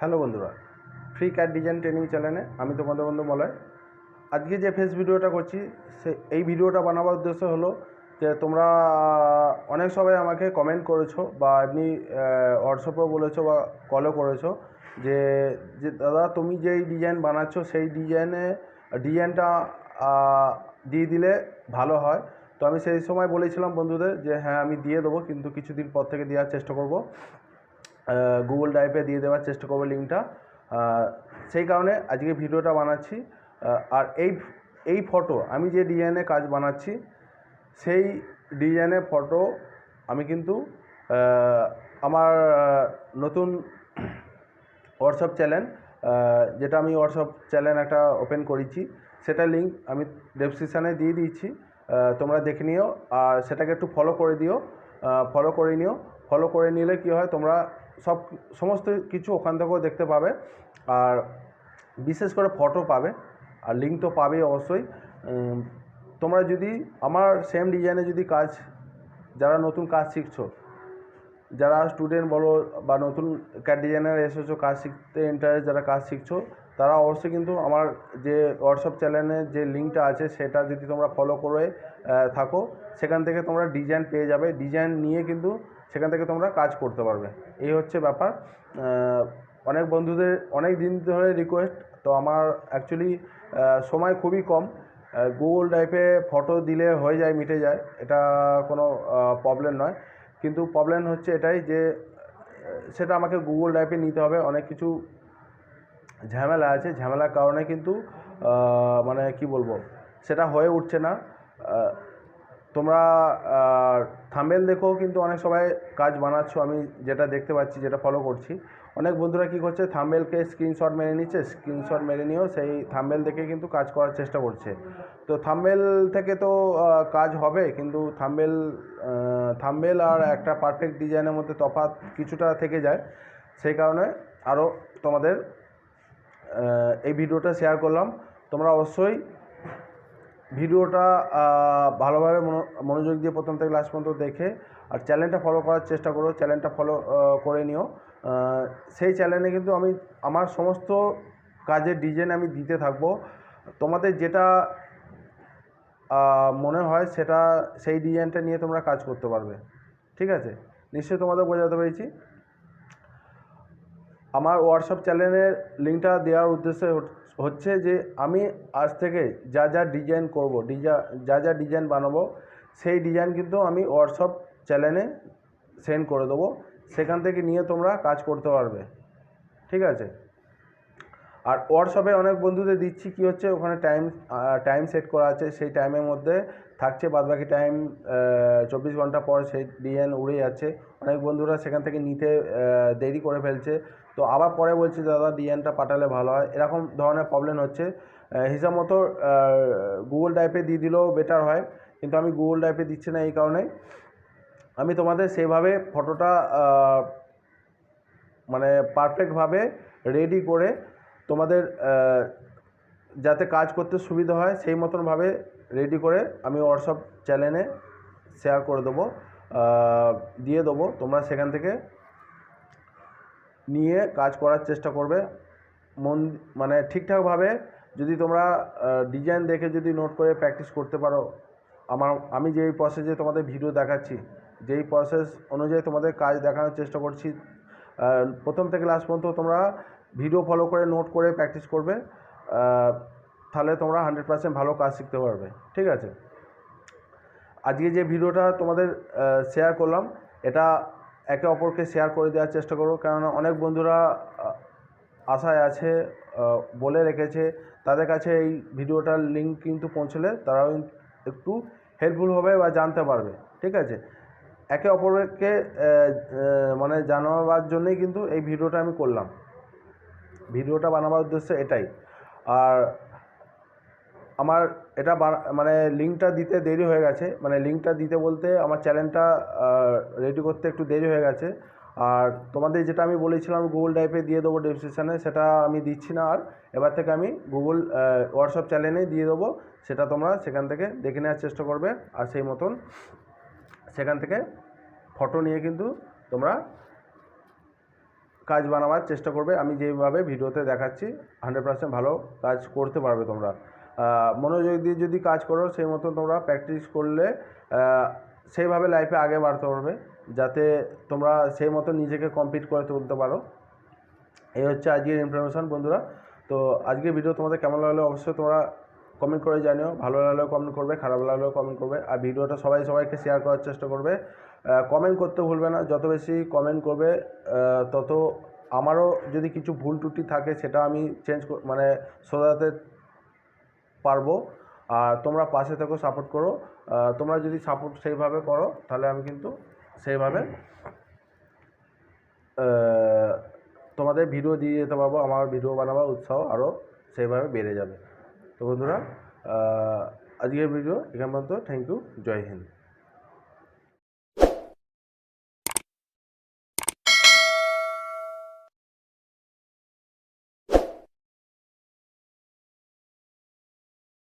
Hello বন্ধুরা free cat design training চ্যানেলে আমি তোমাদের বন্ধু মলয়। আজকে যে ফেস ভিডিওটা করছি, সে এই ভিডিওটা বানাবার উদ্দেশ্য হলো যে তোমরা অনেক সবাই আমাকে কমেন্ট করেছ বা এমনি হোয়াটসঅ্যাপেও বলেছ বা কলও করেছ যে যে দাদা তুমি যেই ডিজাইন বানাচ্ছ সেই ডিজাইনে ডিজাইনটা দিয়ে দিলে ভালো হয়। তো আমি সেই সময় বলেছিলাম বন্ধুদের যে হ্যাঁ আমি দিয়ে দেবো, কিন্তু কিছুদিন পর থেকে দেওয়ার চেষ্টা করব। গুগল ড্রাইভে দিয়ে দেওয়ার চেষ্টা করব লিঙ্কটা সেই কারণে আজকে ভিডিওটা বানাচ্ছি। আর এই এই ফটো আমি যে ডিজাইনে কাজ বানাচ্ছি, সেই ডিজাইনের ফটো আমি কিন্তু আমার নতুন হোয়াটসঅ্যাপ চ্যানেল যেটা আমি হোয়াটসঅ্যাপ চ্যানেল একটা ওপেন করেছি, সেটা লিঙ্ক আমি ডেসক্রিপশানে দিয়ে দিয়েছি। তোমরা দেখে নিও, আর সেটাকে একটু ফলো করে দিও। ফলো করে নিও। ফলো করে নিলে কি হয়, তোমরা সব সমস্ত কিছু ওখান থেকেও দেখতে পাবে। আর বিশেষ করে ফটো পাবে। আর লিঙ্ক তো পাবেই অবশ্যই। তোমরা যদি আমার সেম ডিজাইনে যদি কাজ, যারা নতুন কাজ শিখছো যারা স্টুডেন্ট বলো বা নতুন ডিজাইনার এসেছ, কাজ শিখতে ইন্টারেস্ট যারা কাজ শিখছো, তারা অবশ্যই কিন্তু আমার যে হোয়াটসঅ্যাপ চ্যানেলের যে লিঙ্কটা আছে, সেটা যদি তোমরা ফলো করে থাকো, সেখান থেকে তোমরা ডিজাইন পেয়ে যাবে। ডিজাইন নিয়ে কিন্তু সেখান থেকে তোমরা কাজ করতে পারবে। এই হচ্ছে ব্যাপার। অনেক বন্ধুদের, অনেক দিন ধরে রিকোয়েস্ট তো আমার অ্যাকচুয়ালি সময় খুবই কম। গুগল ড্রাইভে ফটো দিলে হয়ে যায়, মিটে যায়। এটা কোনো প্রবলেম নয়। কিন্তু প্রবলেম হচ্ছে এটাই যে, সেটা আমাকে গুগল ড্রাইভে নিতে হবে। অনেক কিছু ঝামেলা আছে। ঝামেলার কারণে কিন্তু মানে কি বলব, সেটা হয়ে উঠছে না। তোমরা থাম্বেল দেখেও কিন্তু অনেক সবাই কাজ বানাচ্ছ। আমি যেটা দেখতে পাচ্ছি, যেটা ফলো করছি। অনেক বন্ধুরা কী করছে থাম্বেলকে স্ক্রিনশট মেরে নিচ্ছে স্ক্রিনশট মেরে নিয়েও সেই থাম্বেল দেখে কিন্তু কাজ করার চেষ্টা করছে। তো থাম্বেল থেকে তো কাজ হবে, কিন্তু থাম্বেল থাম্বেল আর একটা পারফেক্ট ডিজাইনের মধ্যে তফাৎ কিছুটা থেকে যায়। সেই কারণে আরও তোমাদের এই ভিডিওটা শেয়ার করলাম। তোমরা অবশ্যই ভিডিওটা ভালোভাবে মনো- মনোযোগ দিয়ে প্রথম থেকে লাস্ট পর্যন্ত দেখে আর চ্যানেলটা ফলো করার চেষ্টা করো চ্যানেলটা ফলো করে নিও। সেই চ্যানেলে কিন্তু আমি, আমার সমস্ত কাজের ডিজাইন আমি দিতে থাকব। তোমাদের যেটা মনে হয় সেটা, সেই ডিজাইনটা নিয়ে তোমরা কাজ করতে পারবে। ঠিক আছে? নিশ্চয়ই তোমাদের বোঝাতে পেরেছি। আমার হোয়াটসঅ্যাপ চ্যানেলের লিঙ্কটা দেওয়ার উদ্দেশ্য হচ্ছে যে আমি আজ থেকে যা যা ডিজাইন করব, ডিজা, যা যা ডিজাইন বানাবো, সেই ডিজাইন কিন্তু আমি হোয়াটসঅ্যাপ চ্যানেলে সেন্ড করে দেবো। সেখান থেকে নিয়ে তোমরা কাজ করতে পারবে। ঠিক আছে? আর হোয়াটসঅ্যাপে অনেক বন্ধুদের দিচ্ছি, কি হচ্ছে? ওখানে টাইম টাইম সেট করা আছে। সেই টাইমের মধ্যে থাকছে, বাদবাকি টাইম চব্বিশ ঘণ্টা পর সেই ডিজাইন উড়ে যাচ্ছে। অনেক বন্ধুরা সেখান থেকে নিতে দেরি করে ফেলছে। তো আবার পরে বলছে, দাদা ডিজাইনটা পাঠালে ভালো হয়। এরকম ধরনের প্রবলেম হচ্ছে। হিসাব মতো গুগল ড্রাইভে দিয়ে দিলেও বেটার হয়। কিন্তু আমি গুগল ড্রাইভে দিচ্ছি না এই কারণে। আমি তোমাদের সেভাবে ফটোটা মানে পারফেক্টভাবে রেডি করে তোমাদের যাতে কাজ করতে সুবিধা হয়, সেই মতনভাবে রেডি করে আমি হোয়াটসঅ্যাপ চ্যানেলে শেয়ার করে দেবো দিয়ে দেবো। তোমরা সেখান থেকে নিয়ে কাজ করার চেষ্টা করবে। মন মানে ঠিকঠাকভাবে যদি তোমরা ডিজাইন দেখে যদি নোট করে প্র্যাকটিস করতে পারো, আমার, আমি যেই প্রসেসে তোমাদের ভিডিও দেখাচ্ছি, যেই প্রসেস অনুযায়ী তোমাদের কাজ দেখানোর চেষ্টা করছি প্রথম থেকে লাস্ট পর্যন্ত তোমরা ভিডিও ফলো করে নোট করে প্র্যাকটিস করবে। তাহলে তোমরা হান্ড্রেড পার্সেন্ট ভালো কাজ শিখতে পারবে, ঠিক আছে? আজকে যে ভিডিওটা তোমাদের শেয়ার করলাম, এটা একে অপরকে শেয়ার করে দেওয়ার চেষ্টা করো কেননা অনেক বন্ধুরা আশায় আছে বলে রেখেছে, তাদের কাছে এই ভিডিওটার লিঙ্ক কিন্তু পৌঁছলে তারাও একটু হেল্পফুল হবে বা জানতে পারবে, ঠিক আছে? একে অপরকে মানে জানাবার জন্যই কিন্তু এই ভিডিওটা আমি করলাম। ভিডিওটা বানাবার উদ্দেশ্য এটাই। আর আমার এটা মানে লিঙ্কটা দিতে দেরি হয়ে গেছে। মানে লিঙ্কটা দিতে বলতে আমার চ্যানেলটা রেডি করতে একটু দেরি হয়ে গেছে। আর তোমাদের যেটা আমি বলেছিলাম গুগল ড্রাইভে দিয়ে দেবো ডেসক্রিপশানে সেটা আমি দিচ্ছি না আর। এবার থেকে আমি গুগল হোয়াটসঅ্যাপ চ্যানেলেই দিয়ে দেবো। সেটা তোমরা সেখান থেকে দেখে নেওয়ার চেষ্টা করবে। আর সেই মতন সেখান থেকে ফটো নিয়ে কিন্তু তোমরা কাজ বানাবার চেষ্টা করবে। আমি যেভাবে ভিডিওতে দেখাচ্ছি হান্ড্রেড পার্সেন্ট ভালো কাজ করতে পারবে তোমরা। মনোযোগ দিয়ে যদি কাজ করো, সেই মতো তোমরা প্র্যাকটিস করলে সেইভাবে লাইফে আগে বাড়তে পারবে। যাতে তোমরা সেই মতো নিজেকে কমপ্লিট করে তুলতে পারো। এই হচ্ছে আজকের ইনফরমেশন বন্ধুরা। তো আজকের ভিডিও তোমাদের কেমন লাগল? অবশ্যই তোমরা কমেন্ট করে জানিও। ভালো লাগলেও কমেন্ট করবে, খারাপ লাগলেও কমেন্ট করবে। আর ভিডিওটা সবাই সবাইকে শেয়ার করার চেষ্টা করবে। কমেন্ট করতে ভুলবে না। যত বেশি কমেন্ট করবে তত আমারও যদি কিছু ভুল ত্রুটি থাকে, সেটা আমি চেঞ্জ মানে শোধাতে পারব। আর তোমরা পাশে থেকো সাপোর্ট করো। তোমরা যদি সাপোর্ট সেইভাবে করো, তাহলে আমি কিন্তু সেইভাবে তোমাদের ভিডিও দিয়ে যেতে পারব, আমার ভিডিও বানাবার উৎসাহ আরও সেইভাবে বেড়ে যাবে। তো বন্ধুরা আজকের ভিডিও এখান পর্যন্ত। থ্যাংক ইউ জয় হিন্দ।